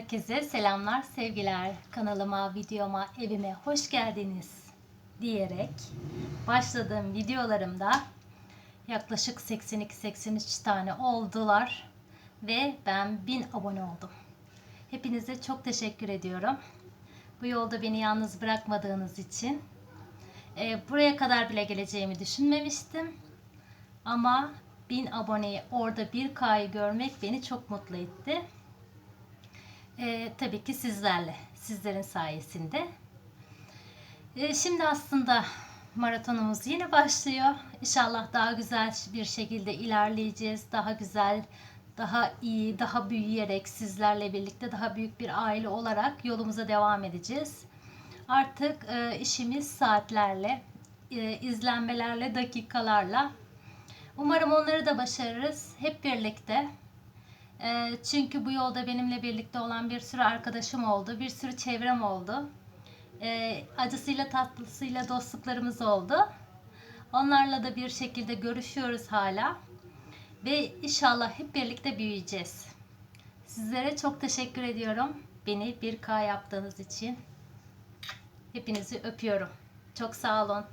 Herkese selamlar, sevgiler. Kanalıma, videoma, evime hoş geldiniz diyerek başladığım videolarımda yaklaşık 82-83 tane oldular ve ben 1000 abone oldum. Hepinize çok teşekkür ediyorum. Bu yolda beni yalnız bırakmadığınız için. Ee, buraya kadar bile geleceğimi düşünmemiştim. Ama 1000 aboneyi orada 1K'yı görmek beni çok mutlu etti. Ee, tabii ki sizlerle, sizlerin sayesinde. Ee, şimdi aslında maratonumuz yine başlıyor. İnşallah daha güzel bir şekilde ilerleyeceğiz. Daha güzel, daha iyi, daha büyüyerek sizlerle birlikte daha büyük bir aile olarak yolumuza devam edeceğiz. Artık e, işimiz saatlerle, e, izlenmelerle, dakikalarla. Umarım onları da başarırız hep birlikte. E, çünkü bu yolda benimle birlikte olan bir sürü arkadaşım oldu, bir sürü çevrem oldu. E, acısıyla tatlısıyla dostluklarımız oldu. Onlarla da bir şekilde görüşüyoruz hala. Ve inşallah hep birlikte büyüyeceğiz. Sizlere çok teşekkür ediyorum. Beni 1K yaptığınız için. Hepinizi öpüyorum. Çok sağ olun.